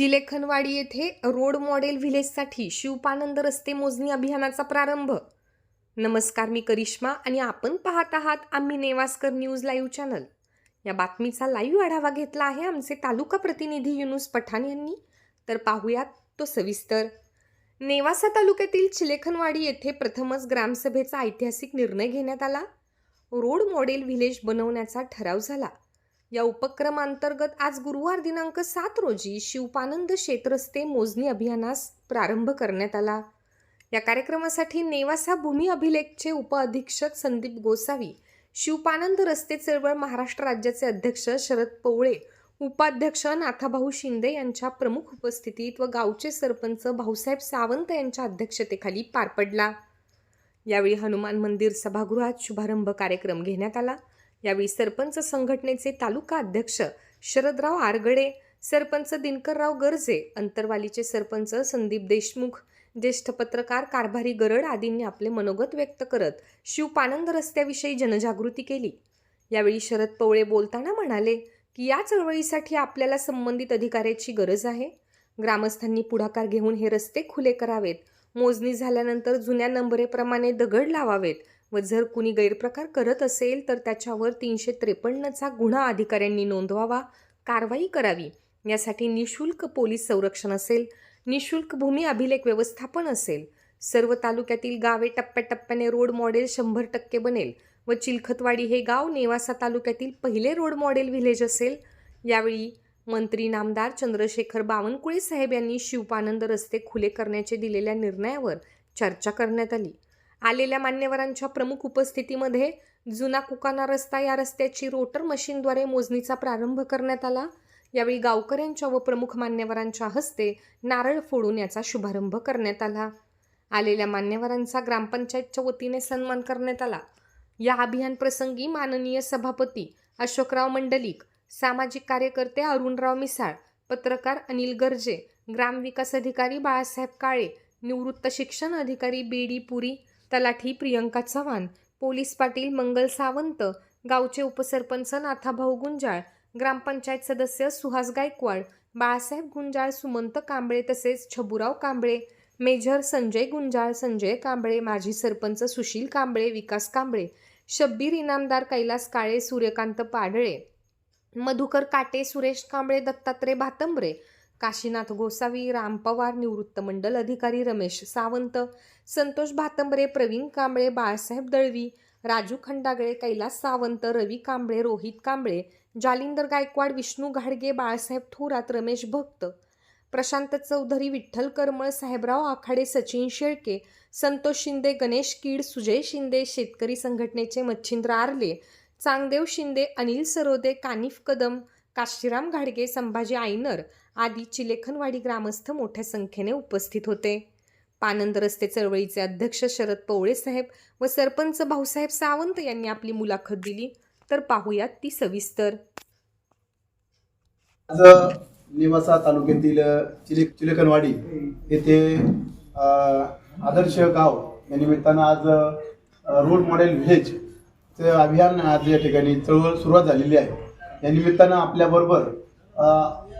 चिलेखनवाडी येथे road model व्हिलेजसाठी शिवपानंद रस्ते मोजणी अभियानाचा प्रारंभ. नमस्कार मी करिश्मा आणि आपण पाहत आहात आम्ही नेवास्कर न्यूज लाईव्ह चॅनल. या बातमीचा लाईव्ह आढावा घेतला आहे आमचे तालुका प्रतिनिधी युनुस पठाण यांनी. तर पाहूयात तो सविस्तर. नेवासा तालुक्यातील चिलेखनवाडी येथे प्रथमच ग्रामसभेचा ऐतिहासिक निर्णय घेण्यात आला. रोड मॉडेल व्हिलेज बनवण्याचा ठराव झाला. या उपक्रमांतर्गत आज गुरुवार दिनांक सात रोजी शिवपानंद क्षेत्रस्ते मोजणी अभियानास प्रारंभ करण्यात आला. या कार्यक्रमासाठी नेवासा भूमी अभिलेखचे उपअधीक्षक संदीप गोसावी शिवपानंद रस्ते चळवळ महाराष्ट्र राज्याचे अध्यक्ष शरद पवळे उपाध्यक्ष नाथाभाऊ शिंदे यांच्या प्रमुख उपस्थितीत व गावचे सरपंच भाऊसाहेब सावंत यांच्या अध्यक्षतेखाली पार पडला. यावेळी हनुमान मंदिर सभागृहात शुभारंभ कार्यक्रम घेण्यात आला. यावेळी सरपंच संघटनेचे तालुका अध्यक्ष शरदराव आरगडे सरपंच दिनकरराव गर्जे अंतरवालीचे सरपंच संदीप देशमुख ज्येष्ठ पत्रकार कारभारी गरड आदींनी आपले मनोगत व्यक्त करत शिवपानंद रस्त्याविषयी जनजागृती केली. यावेळी शरद पवळे बोलताना म्हणाले की या चळवळीसाठी आपल्याला संबंधित अधिकाऱ्याची गरज आहे. ग्रामस्थांनी पुढाकार घेऊन हे रस्ते खुले करावेत. मोजणी झाल्यानंतर जुन्या नंबरेप्रमाणे दगड लावावेत. व जर कुणी गैरप्रकार करत असेल तर त्याच्यावर तीनशे त्रेपन्नचा गुन्हा अधिकाऱ्यांनी नोंदवावा कारवाई करावी. यासाठी निशुल्क पोलीस संरक्षण असेल निशुल्क भूमी अभिलेख व्यवस्थापन असेल. सर्व तालुक्यातील गावे टप्प्याटप्प्याने रोड मॉडेल शंभर टक्के बनेल व चिलखतवाडी हे गाव नेवासा तालुक्यातील पहिले रोड मॉडेल व्हिलेज असेल. यावेळी मंत्री नामदार चंद्रशेखर बावनकुळे साहेब यांनी शिवपानंद रस्ते खुले करण्याचे दिलेल्या निर्णयावर चर्चा करण्यात आली. आलेल्या मान्यवरांच्या प्रमुख उपस्थितीमध्ये जुना कुकाना रस्ता या रस्त्याची रोटर मशीनद्वारे मोजणीचा प्रारंभ करण्यात आला. यावेळी गावकऱ्यांच्या व प्रमुख मान्यवरांच्या हस्ते नारळ फोडून याचा शुभारंभ करण्यात आला. आलेल्या मान्यवरांचा ग्रामपंचायतच्या वतीने सन्मान करण्यात आला. या अभियान प्रसंगी माननीय सभापती अशोकराव मंडलिक सामाजिक कार्यकर्ते अरुणराव मिसाळ पत्रकार अनिल गर्जे ग्रामविकास अधिकारी बाळासाहेब काळे निवृत्त शिक्षण अधिकारी बी डी पुरी तलाठी प्रियंका चव्हाण पोलीस पाटील मंगल सावंत गावचे उपसरपंच नाथाभाऊ गुंजाळ ग्रामपंचायत सदस्य सुहास गायकवाड बाळासाहेब गुंजाळ सुमंत कांबळे तसेच छबुराव कांबळे मेजर संजय गुंजाळ संजय कांबळे माजी सरपंच सुशील कांबळे विकास कांबळे शब्बीर इनामदार कैलास काळे सूर्यकांत पाडळे मधुकर काटे सुरेश कांबळे दत्तात्रय भातंबरे काशीनाथ गोसावी राम पवार निवृत्त मंडल अधिकारी रमेश सावंत संतोष भातंबरे प्रवीण कांबळे बाळासाहेब दळवी राजू खंडागळे कैलास सावंत रवी कांबळे रोहित कांबळे जालिंदर गायकवाड विष्णू घाडगे बाळासाहेब थोरात रमेश भक्त प्रशांत चौधरी विठ्ठल करमळ साहेबराव आखाडे सचिन शेळके संतोष शिंदे गणेश कीड सुजय शिंदे शेतकरी संघटनेचे मच्छिंद्र आर्ले चांगदेव शिंदे अनिल सरोदे कानिफ कदम काशीराम घाडगे संभाजी आयनर आदी चिलेखनवाडी ग्रामस्थ मोठ्या संख्येने उपस्थित होते. पानंद रस्ते चळवळीचे अध्यक्ष शरद पवळे साहेब व सरपंच भाऊसाहेब सावंत यांनी आपली मुलाखत दिली. तर पाहूयात ती सविस्तर. आज निवासा तालुक्यातील चिले चिलेकनवाडी येथे आदर्श गाव या निमित्तानं आज रोल रोड मॉडेल व्हिलेज चे अभियान आज या ठिकाणी चळवळ सुरुवात झालेली आहे. या निमित्तानं आपल्याबरोबर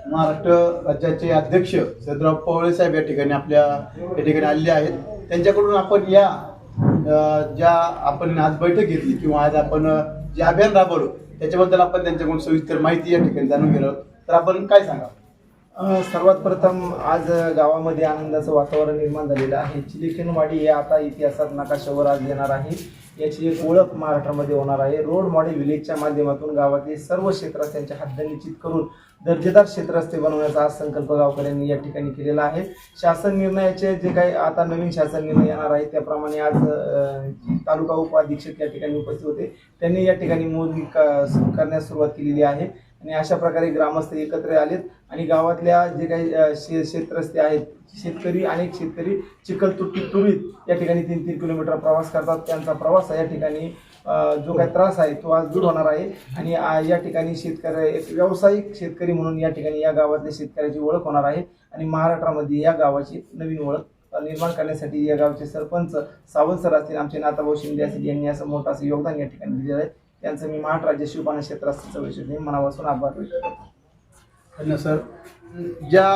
महाराष्ट्र राज्याचे अध्यक्ष सदराव पवळे साहेब या ठिकाणी आपल्या या ठिकाणी आलेले आहेत. त्यांच्याकडून आपण या ज्या आपण आज बैठक घेतली किंवा आज आपण जे अभियान राबवलो त्याच्याबद्दल आपण त्यांच्याकडून सविस्तर माहिती या ठिकाणी जाणून घेणार तर आपण काय सांगा सर्वात प्रथम आज गावामध्ये आनंदाचं वातावरण निर्माण झालेलं आहे. चिलिकनवाडी हे आता इतिहासात नकाशावर आज येणार आहे. याची एक ओळख महाराष्ट्रामध्ये होणार आहे रोड मॉडेल विलेजच्या माध्यमातून गावातील सर्व क्षेत्रस्त्यांचे हद्द निश्चित करून दर्जेदार क्षेत्रस्ते बनवण्याचा आज संकल्प गावकऱ्यांनी या ठिकाणी केलेला आहे. शासन निर्णयाचे जे काही आता नवीन शासन निर्णय येणार आहे त्याप्रमाणे आज तालुका उपाधीक्षक या ठिकाणी उपस्थित होते. त्यांनी या ठिकाणी मोजणी करण्यास सुरुवात केलेली आहे. आणि अशा प्रकारे ग्रामस्थ एकत्र आलेत आणि गावातल्या जे काही शे क्षेत्रस्ते आहेत शेतकरी अनेक शेतकरी चिखल तुटी तुरीत या ठिकाणी तीन तीन किलोमीटर प्रवास करतात. त्यांचा प्रवास या ठिकाणी. जो काही त्रास आहे तो आज दूर होणार आहे. आणि या ठिकाणी शेतकरी एक व्यावसायिक शेतकरी म्हणून या ठिकाणी या गावातल्या शेतकऱ्याची ओळख होणार आहे. आणि महाराष्ट्रामध्ये या गावाची नवीन ओळख निर्माण करण्यासाठी या गावचे सरपंच सावंत सर असतील आमचे नाताभाऊ शिंदे असतील यांनी असं मोठं असं योगदान या ठिकाणी दिलेलं आहे. त्यांचं मी महाराष्ट्र राज्य शिवपान क्षेत्राचं मनापासून आभार व्यक्त करतो. सर. ज्या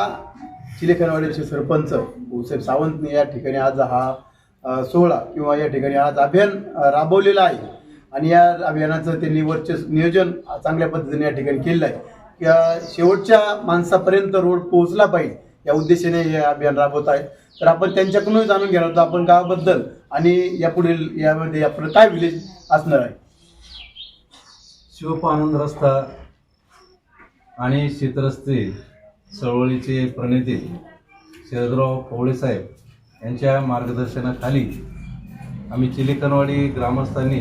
चिलेखनवाडीचे सरपंच भाऊसाहेब सावंतने या ठिकाणी आज हा सोहळा किंवा या ठिकाणी आज अभियान राबवलेलं आहे आणि या अभियानाचं त्यांनी वर्चस्व नियोजन चांगल्या पद्धतीने या ठिकाणी केलेलं आहे. किंवा शेवटच्या माणसापर्यंत रोड पोहोचला पाहिजे या उद्देशाने हे अभियान राबवत आहे. तर आपण त्यांच्याकडूनही जाणून घेणार होतो आपण गावाबद्दल आणि यापुढील यामध्ये आपलं काय विलेज असणार आहे. शिवपानंद रस्ता आणि शीतरस्ते चळवळीचे प्रणेते शरदराव पवळेसाहेब यांच्या मार्गदर्शनाखाली आम्ही चिलेकनवाडी ग्रामस्थांनी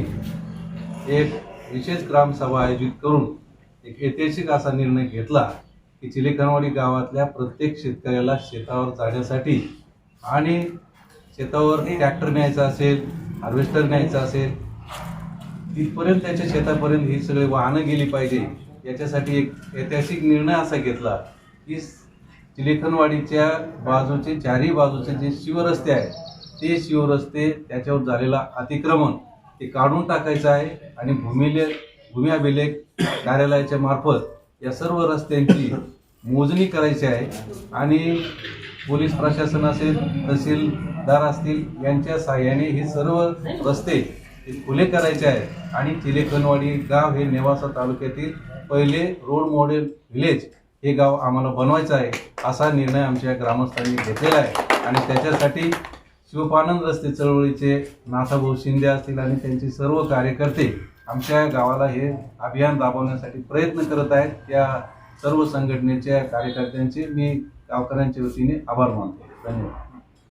एक विशेष ग्रामसभा आयोजित करून एक ऐतिहासिक असा निर्णय घेतला की चिलेकनवाडी गावातल्या प्रत्येक शेतकऱ्याला शेतावर जाण्यासाठी आणि शेतावर ट्रॅक्टर न्यायचा असेल हार्वेस्टर न्यायचा असेल तिथपर्यंत त्याच्या शेतापर्यंत ही सगळे वाहनं गेली पाहिजे याच्यासाठी एक ऐतिहासिक निर्णय असा घेतला की चिलेखनवाडीच्या बाजूचे चारही बाजूचे जे शिवरस्ते आहेत ते शिवरस्ते त्याच्यावर झालेला अतिक्रमण ते काढून टाकायचं आहे आणि भूमिले भूमी अभिलेख कार्यालयाच्या मार्फत या सर्व रस्त्यांची मोजणी करायची आहे आणि पोलीस प्रशासन असेल तहसीलदार असतील यांच्या साह्याने हे सर्व रस्ते ते खुले करायचे आहे. आणि चिलेकनवाडी गाव हे नेवासा तालुक्यातील पहिले रोड मॉडेल व्हिलेज हे गाव आम्हाला बनवायचं आहे असा निर्णय आमच्या ग्रामस्थांनी घेतलेला आहे. आणि त्याच्यासाठी शिवपानंद रस्ते चळवळीचे नाथाभाऊ शिंदे असतील आणि त्यांचे सर्व कार्यकर्ते आमच्या गावाला हे अभियान राबवण्यासाठी प्रयत्न करत आहेत. या सर्व संघटनेच्या कार्यकर्त्यांचे मी गावकऱ्यांच्या वतीने आभार मानतो. धन्यवाद.